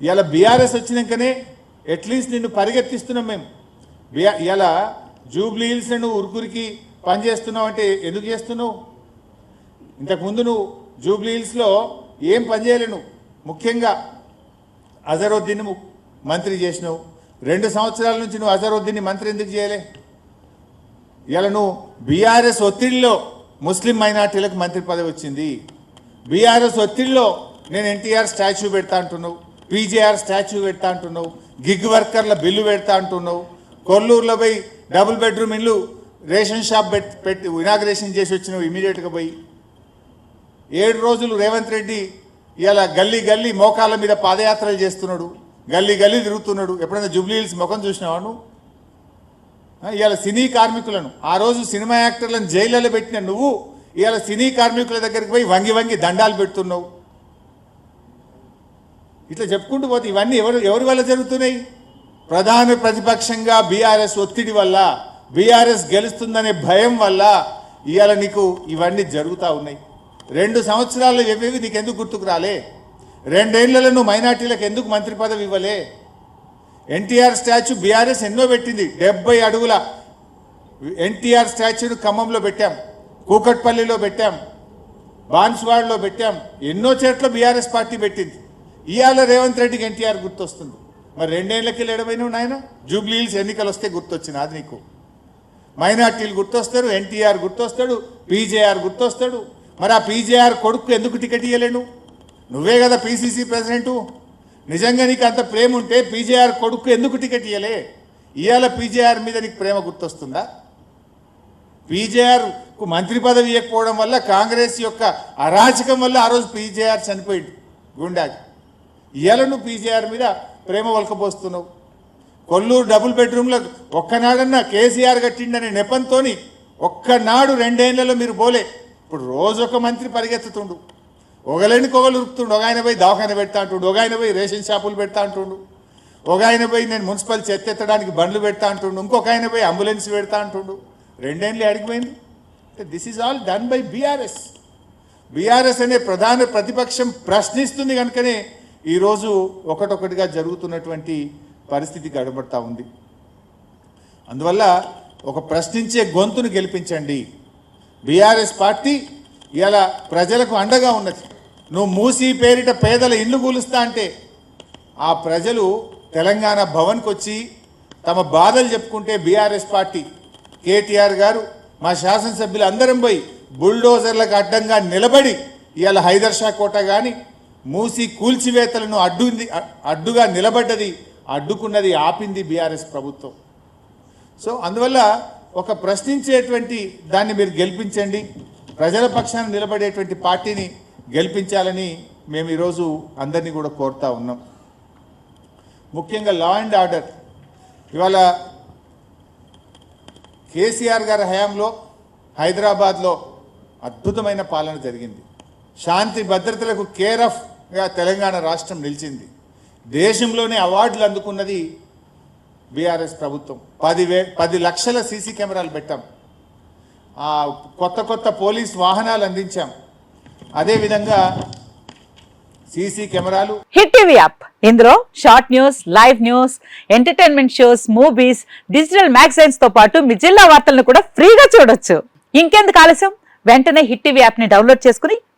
ఇలా బీఆర్ఎస్ వచ్చినాకనే అట్లీస్ట్ నిన్ను పరిగెత్తిస్తున్నాం మేము. బిఆర్ ఇలా జూబ్లీ హిల్స్ నువ్వు ఉరుకురికి పనిచేస్తున్నావు అంటే ఎందుకు చేస్తున్నావు? ఇంతకుముందు నువ్వు జూబ్లీ హిల్స్లో ఏం పని చేయలేను ముఖ్యంగా అజరుద్దీన్ మంత్రి చేసినావు. రెండు సంవత్సరాల నుంచి నువ్వు అజరుద్దీన్ని మంత్రి ఎందుకు చేయలే? ఇలా నువ్వు బీఆర్ఎస్ ఒత్తిడిలో ముస్లిం మైనార్టీలకు మంత్రి పదవి వచ్చింది. బీఆర్ఎస్ ఒత్తిడిలో నేను ఎన్టీఆర్ స్టాచ్యూ పెడతా అంటున్నావు. పీజేఆర్ స్టాచ్యూ పెడతా అంటున్నావు గిగ్ వర్కర్ల బిల్లు పెడతా అంటున్నావు. కొల్లూరులో పోయి డబుల్ బెడ్రూమ్ ఇల్లు రేషన్ షాప్ పెట్టి పెట్టి ఇనాగ్రేషన్ చేసి వచ్చినావు ఇమీడియట్గా పోయి. ఏడు రోజులు రేవంత్ రెడ్డి ఇలా గల్లీ గల్లీ మోకాళ్ళ మీద పాదయాత్రలు చేస్తున్నాడు గల్లీ గల్లీ తిరుగుతున్నాడు. ఎప్పుడైనా జూబ్లీ హిల్స్ ముఖం చూసినావా నువ్వు? ఇవాళ సినీ కార్మికులను ఆ రోజు సినిమా యాక్టర్లను జైళ్ళలో పెట్టిన నువ్వు ఇవాళ సినీ కార్మికుల దగ్గరికి పోయి వంగి వంగి దండాలు పెడుతున్నావు. ఇట్లా చెప్పుకుంటూ పోతే ఇవన్నీ ఎవరు ఎవరి వల్ల జరుగుతున్నాయి? ప్రధాన ప్రతిపక్షంగా బీఆర్ఎస్ ఒత్తిడి వల్ల బీఆర్ఎస్ గెలుస్తుందనే భయం వల్ల ఇవాళ నీకు ఇవన్నీ జరుగుతూ ఉన్నాయి. రెండు సంవత్సరాలు ఇవేవి నీకు ఎందుకు గుర్తుకు రాలే? రెండేళ్ళలో నువ్వు మైనార్టీలకు ఎందుకు మంత్రి పదవి ఇవ్వలే? ఎన్టీఆర్ స్టాచ్యూ బీఆర్ఎస్ ఎన్నో పెట్టింది. డెబ్బై అడుగుల ఎన్టీఆర్ స్టాచ్యూను ఖమ్మంలో పెట్టాం. కూకట్పల్లిలో పెట్టాం. బాన్స్వాడలో పెట్టాం. ఎన్నో చోట్ల బీఆర్ఎస్ పార్టీ పెట్టింది. ఇవాళ రేవంత్ రెడ్డికి ఎన్టీఆర్ గుర్తొస్తుంది. మరి రెండేళ్ళకి లేడమైనా నాయన? జూబ్లీ హిల్స్ ఎన్నికలు వస్తే గుర్తొచ్చింది అది నీకు. మైనార్టీలు గుర్తొస్తారు ఎన్టీఆర్ గుర్తొస్తాడు పీజేఆర్ గుర్తొస్తాడు. మరి ఆ పీజేఆర్ కొడుకు ఎందుకు టికెట్ ఇవ్వలేను నువ్వే కదా పీసీసీ ప్రెసిడెంటు. నిజంగా నీకు అంత ప్రేమ ఉంటే పీజేఆర్ కొడుకు ఎందుకు టికెట్ ఇవ్వలే ఇవాళ పీజేఆర్ మీద నీకు ప్రేమ గుర్తొస్తుందా? పీజేఆర్కు మంత్రి పదవి ఇవ్వకపోవడం వల్ల కాంగ్రెస్ యొక్క అరాచకం వల్ల ఆ రోజు పీజేఆర్ చనిపోయింది గుండాకి. ఇవాళ నువ్వు మీద ప్రేమ వలకపోస్తున్నావు కొల్లూరు డబుల్ బెడ్రూమ్లో ఒక్కనాడన్నా కేసీఆర్ కట్టిండనే నెపంతోని ఒక్కనాడు రెండేళ్ళలో మీరు పోలే. ఇప్పుడు రోజు ఒక మంత్రి పరిగెత్తుతుండు. ఒకలేని కొగలు ఉరుకుతుండు. ఒక ఆయన పోయి దవాఖాన పెడతా అంటుండు. ఒక ఆయన పోయి రేషన్ షాపులు పెడతా అంటుండు. ఒక ఆయన పోయి నేను మున్సిపల్ చెత్త ఎత్తడానికి బండ్లు పెడతా అంటుండు. ఇంకొక ఆయన పోయి అంబులెన్స్ పెడతా అంటుండు. రెండేళ్ళు అడిగిపోయింది. This is all done by BRS BRS అనే ప్రధాన ప్రతిపక్షం ప్రశ్నిస్తుంది కనుకనే ఈరోజు ఒకటొకటిగా జరుగుతున్నటువంటి పరిస్థితి గడబడతా ఉంది. అందువల్ల ఒక ప్రశ్నించే గొంతును గెలిపించండి. బీఆర్ఎస్ పార్టీ ఇలా ప్రజలకు అండగా ఉన్నది. నువ్వు మూసి పేరిట పేదల ఇల్లు కూలుస్తా అంటే ఆ ప్రజలు తెలంగాణ భవన్కి వచ్చి తమ బాధలు చెప్పుకుంటే బీఆర్ఎస్ పార్టీ. కేటీఆర్ గారు మా శాసనసభ్యులు అందరం పోయి బుల్డోజర్లకు అడ్డంగా నిలబడి ఇవాళ హైదర్ షా కోట కానీ మూసి కూల్చివేతలను అడ్డు అడ్డుగా నిలబడ్డది అడ్డుకున్నది ఆపింది బీఆర్ఎస్ ప్రభుత్వం. సో అందువల్ల ఒక ప్రశ్నించేటువంటి దాన్ని మీరు గెలిపించండి ప్రజల పక్షాన నిలబడేటువంటి పార్టీని గెలిపించాలని మేము ఈరోజు అందరినీ కూడా కోరుతా ఉన్నాం. ముఖ్యంగా లా అండ్ ఆర్డర్. ఇవాళ కేసీఆర్ గారి హయాంలో హైదరాబాద్లో అద్భుతమైన పాలన జరిగింది. శాంతి భద్రతలకు కేర్ ఆఫ్ తెలంగాణ రాష్ట్రం నిలిచింది. దేశంలోనే అవార్డులు అందుకున్నది బీఆర్ఎస్ ప్రభుత్వం. పదివే పది లక్షల సీసీ కెమెరాలు పెట్టాం. కొత్త కొత్త పోలీస్ వాహనాలు అందించాం. అదేవిధంగా సీసీ కెమెరాలు. Hit TV app. ఇందులో short news live news entertainment shows movies digital మ్యాగజైన్స్తో పాటు మీ జిల్లా వార్తలను కూడా ఫ్రీగా చూడొచ్చు. ఇంకెందుకు ఆలస్యం? వెంటనే హిట్ టీవీ యాప్ని డౌన్లోడ్ చేసుకుని